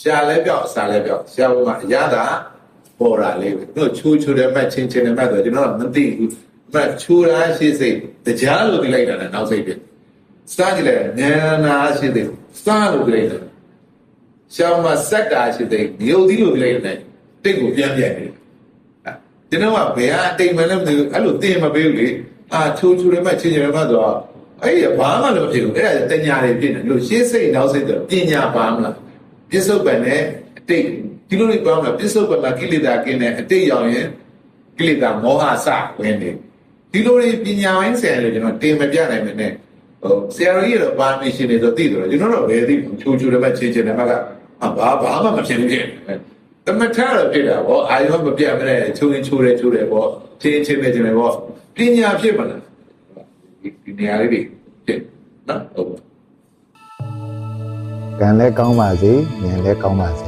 ရှာလဲပြောက်စားလဲပြောက်ရှာဘုံမှာအရသာပေါ်တာလေးပဲတို့ချိုးချိုးတဲ့မှတ်ချင်းချင်းတဲ့မှတ်တော့ကျွန်တော်ကမသိဘူးမှတ်ချိုးတာရှိစိတ်တရားလို့ဒီလိုက်တာလည်းနောက်စိတ်ပြစားကြည့်လိုက်ဉာဏ်နာရှိစိတ်စားလို့ဒီလိုက်တာရှောင်းမှာစက်တာရှိစိတ်မြုပ်သီးလို့ဒီလိုက်တယ်တိတ်ကိုပြန်ပြန်နေကျွန်တော်ကဘယ်ဟာအတိမ်မှလည်းမသိဘူးအဲ့လိုတင်မပေးဘူးလေအာချိုးချိုးတဲ့မှတ်ချင်းချင်းတဲ့မှတ်တော့အဲ့ဒီဘာမှလည်းမဖြစ်ဘူးအဲ့ဒါတညာတွေဖြစ်နေလို့ရှင်းစိတ်နောက်စိတ်တော့ပညာပါမလား ပြစ္ဆုတ်ပန်နဲ့အတိတ်ဒီလိုလေးပြောင်းလာပြစ္ဆုတ်ပန်မှာကိလေသာကင်းတဲ့အတိတ်ရောက်ရင်ကိလေသာမောဟစဝင်နေဒီလိုလေးပညာဝိုင်းဆရာလေးကျွန်တော်တင်မပြနိုင်မနဲ့ဟိုဆရာကြီးရောပါမရှင်နေဆိုသိတယ်ကျွန်တော်တော့ဘယ်သိချိုးချိုးတဲ့ဘက်ချင်းချင်းတဲ့ဘက်ကအဘာဘာမှမဖြစ်ဘူးဖြစ်တမထတော့ဖြစ်တာဗောအာရုံမပြတ်မနဲ့ချိုးရင်ချိုးတယ်ချိုးတယ်ဗောချင်းချင်းပဲချင်းပဲဗောပညာဖြစ်မလားဒီနေရာလေးတွေဖြစ်နော်ဟုတ် ကံလည်းကောင်းပါစေဉာဏ်လည်းကောင်းပါစေ